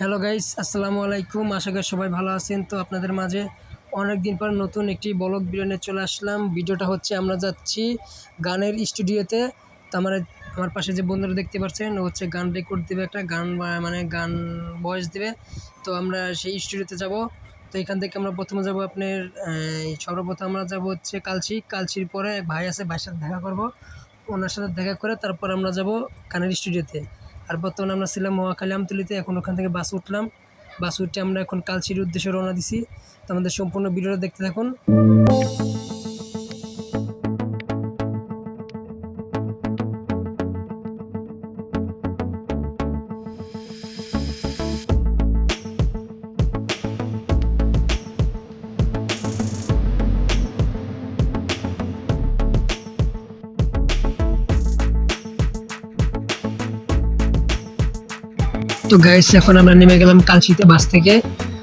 Hello guys আসসালামু আলাইকুম আশা করি সবাই ভালো আছেন। তো আপনাদের মাঝে অনেক দিন পর নতুন একটি ব্লগ নিয়ে চলে আসলাম। ভিডিওটা হচ্ছে, আমরা যাচ্ছি গানের স্টুডিওতে। তো আমার আমার পাশে যে বন্ধুরা দেখতে পাচ্ছেন, ও হচ্ছে গান রেকর্ড দেবে, একটা গান মানে গান ভয়েস দেবে। তো আমরা সেই স্টুডিওতে যাব। তো এখান থেকে আমরা প্রথমে যাব আপনার সর্বপ্রথম আমরা যাব হচ্ছে কালচি। কালচির পরে ভাই আছে, ভাইয়ের সাথে দেখা করব। ওনার সাথে দেখা করে তারপর আমরা যাব গানের স্টুডিওতে। আর বর্তমানে আমরা ছিলাম মহাখালী আমতলিতে, এখন ওখান থেকে বাস উঠলাম। বাস উঠে আমরা এখন কালচির উদ্দেশ্যে রওনা দিছি। তো আমাদের সম্পূর্ণ ভিডিওটা দেখতে থাকুন। তো গাইস এখন আমরা নেমে গেলাম কালচিতে বাস থেকে।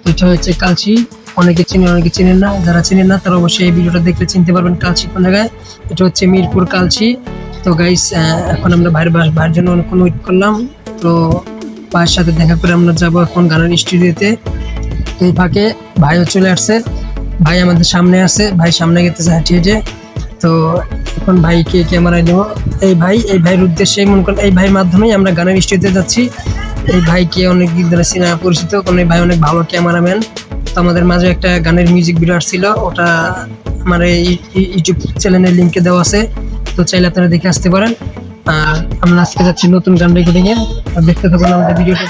এটা হচ্ছে কালচি। অনেকে চিনেন অনেকে চিনেন না। যারা চিনেন না, তারা অবশ্যই এই ভিডিওটা দেখলে চিনতে পারবেন কালচি কোন জায়গায়। এটা হচ্ছে মিরপুর কালচি। তো গাইস এখন আমরা ভাইয়ের বাস ভাইয়ের জন্য অনেকক্ষণ ওয়েট করলাম। তো ভাইয়ের সাথে দেখা করে আমরা যাব এখন গানের স্টুডিওতে এই ফাঁকে ভাইও চলে আসছে। ভাই আমাদের সামনে আছে। ভাই সামনে গেতেছে হাঁটিয়ে হেঁটে। তো এখন ভাইকে ক্যামেরায় নেব? এই ভাই এই ভাইয়ের উদ্দেশ্যে মনে করেন, এই ভাইয়ের মাধ্যমেই আমরা গানের স্টুডিওতে যাচ্ছি। এই ভাইকে অনেক দিন ধরে সিনেমা পরিচিত, কারণ এই ভাই অনেক ভালো ক্যামেরাম্যান। তো আমাদের মাঝে একটা গানের মিউজিক ভিডিও আসছিল, ওটা আমার এই ইউটিউব চ্যানেলের লিঙ্কে দেওয়া আছে, তো চাইলে আপনারা দেখে আসতে পারেন। আর আমরা আজকে যাচ্ছি নতুন গান রেকর্ডিং এ আর দেখতে থাকুন আমাদের ভিডিওটা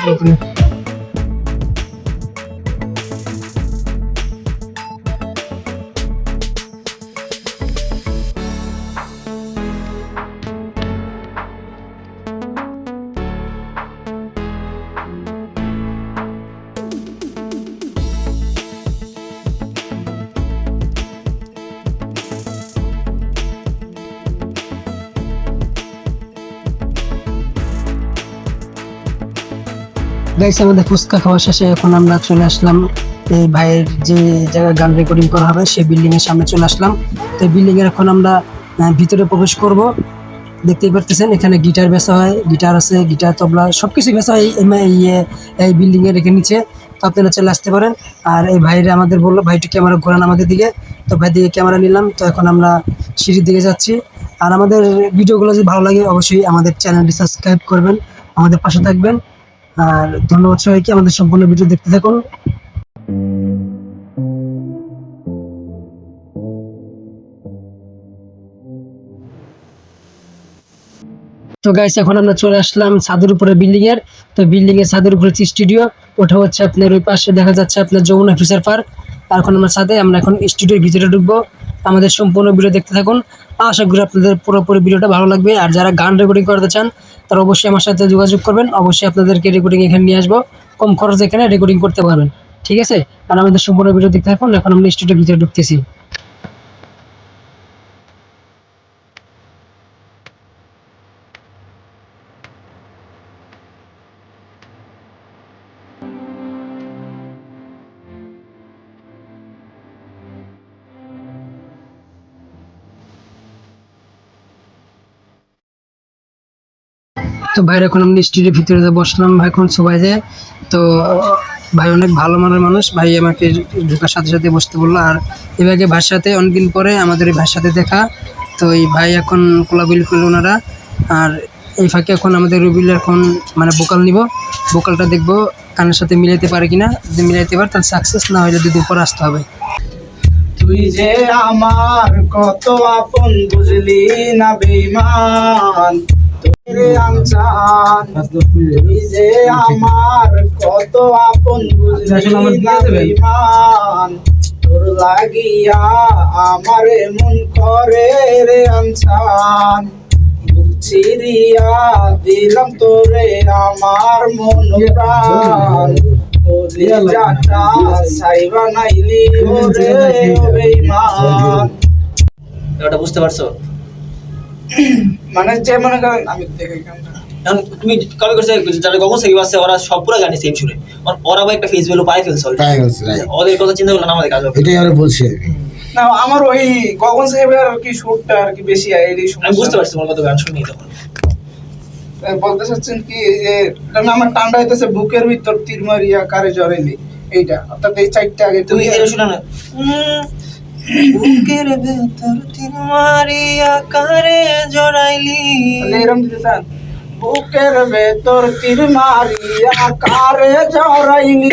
গাইস আমাদের ফুচকা খাওয়া শেষে এখন আমরা চলে আসলাম। এই ভাইয়ের যে জায়গায় গান রেকর্ডিং করা হবে, সেই বিল্ডিং এর সামনে চলে আসলাম। তো বিল্ডিং এর এখন আমরা ভিতরে প্রবেশ করব। দেখতেই পারতেছেন, এখানে গিটার বেচা হয় গিটার আছে গিটার তবলা সব কিছু বেচা হয় এই এই এই বিল্ডিং এর এখানে নিচে। তো আপনারা চলে আসতে পারেন। আর এই ভাইরা আমাদের বলল, ভাইটি ক্যামেরা ঘোরান আমাদের দিকে। তো ভাই দিকে ক্যামেরা নিলাম। তো এখন আমরা সিঁড়ির দিকে যাচ্ছি। আর আমাদের ভিডিওগুলো যদি ভালো লাগে, অবশ্যই আমাদের চ্যানেলটি সাবস্ক্রাইব করবেন। আমাদের পাশে থাকবেন। আর ধন্যবাদ সবাইকে, আমাদের সম্পূর্ণ ভিডিও দেখতে থাকুন। তো গাইস এখন আমরা চলে আসলাম ছাদের উপরে বিল্ডিং এর। তো বিল্ডিং এর ছাদের উপরে স্টুডিও ওটা হচ্ছে আপনার ওই পাশে দেখা যাচ্ছে আপনার যমুনা ফিচার পার্ক আর এখন আমরা ছাদে আমরা এখন স্টুডিওর ভিতরে ঢুকবো। আমাদের সম্পূর্ণ ভিডিও দেখতে থাকুন। আশা করি আপনাদের পুরোপুরি ভিডিওটা ভালো লাগবে। আর যারা গান রেকর্ডিং করতে চান তারা অবশ্যই আমার সাথে যোগাযোগ করবেন। অবশ্যই আপনাদেরকে রেকর্ডিং এখানে নিয়ে আসব। কম খরচে এখানে রেকর্ডিং করতে পারবেন। ঠিক আছে? আর আমাদের সম্পূর্ণ ভিডিও দেখতে থাকুন। এখন আমরা স্টুডিওর ভিতরে ঢুকতেছি। তো ভাইয়ের এখন আমি স্টুডিওর ভিতরে বসলাম, ভাই এখন সবাই যে, তো, ভাই অনেক ভালো মানের মানুষ। ভাই আমাকে ঢোকার সাথে সাথে বসতে বলল। আর এভাবে সাথে অনেকদিন পরে আমাদের এই সাথে দেখা। তো এই ভাই এখন কোলাবিল করল ওনারা। আর এই ফাঁকে এখন আমাদের রবিল এখন মানে বোকাল নিব। বোকালটা দেখব কানের সাথে মিলাইতে পারে কিনা। যদি মিলাইতে পারে, তাহলে সাকসেস না হলে দুদিন পর আসতে হবে। তুই যে আমার কত আপন, বুঝলি না বেমান যে আমার কত আপন তোর লাগিয়া আমার মন করে রে বুক চিরিয়া দিলাম তোরে আমার মন প্রাণ কলিজাটা সাইবা নাইলি ওরে ও বেঈমান ওটা বুঝতে পারছ মানে যে মনে করেন আমি দেখে এখন তুমি কবে করছে যারা থেকে আছে ওরা সব পুরো গানে সেম শুনে। ওর- ওরা একটা ফেস ভ্যালু পাই ফেলছে ওদের কথা চিন্তা করলে না আমাদের কাজ হবে। এটাই আরও বলছি। না আমার ওই গগন সাহেবের আর কি সুরটা আর কি বেশি এই আমি বুঝতে পারছি তোমার গান শুনি তখন। এ, বলতে চাচ্ছেন কি এই যে না আমার হইতেছে বুকের ভিতর তীর মারিয়া কারে জড়াইলি এইটা। অর্থাৎ এই চারটা আগে তুমি তুমি এটা শুনে না বুকের ভেতর তীর মারিয়া কারে জড়াইলি চান? বুকের ভেতর তীর মারিয়া কারে জড়াইলি।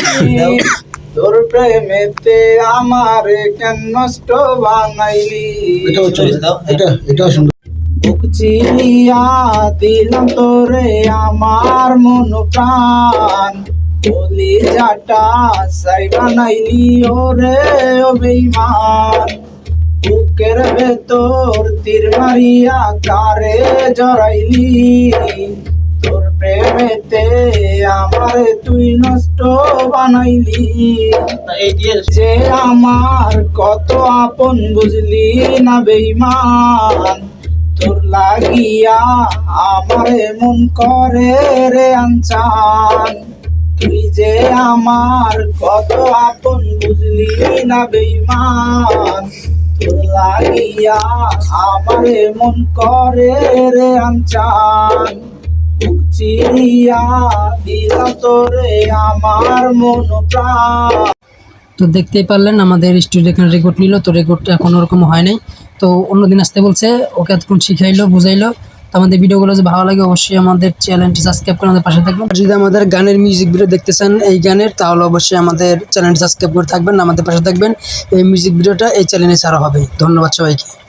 তোর প্রেমেতে আমারে কেন নষ্ট বানাইলি। এটা এটাও সুন্দর। চিরিয়া দিলাম তোরে আমার মন প্রাণ বলি যাটা সাই বানাইলি ওরে ও বেইমান বুকের ভেতর তীর মারিয়া কারে জড়াইলি? তোর প্রেমেতে আমারে তুই নষ্ট বানাইলি। যে আমার কত আপন বুঝলি না বেইমান। তোর লাগিয়া আমার মন করে রে আনচান। তুই যে আমার কত আপন বুঝলি না বেইমান তোর লাগিয়া আমার মন করে রে আনচান। বুক চিরিয়া দিলাম তোরে আমার মন প্রাণ। তো দেখতেই পারলেন, আমাদের স্টুডিও এখানে রেকর্ড নিল, তো রেকর্ডটা এখন ওরকম হয় নাই। তো অন্যদিন আসতে বলছে, ওকে এতক্ষণ শিখাইলো, বুঝাইলো। আমাদের ভিডিওগুলো যদি ভালো লাগে, অবশ্যই আমাদের চ্যানেলটি সাবস্ক্রাইব করে আমাদের পাশে থাকবেন। যদি আমাদের গানের মিউজিক ভিডিও দেখতে চান এই গানের, তাহলে অবশ্যই আমাদের চ্যানেলটি সাবস্ক্রাইব করে থাকবেন, আমাদের পাশে থাকবেন। এই মিউজিক ভিডিওটা এই চ্যানেলে ছাড়া হবে। ধন্যবাদ সবাইকে।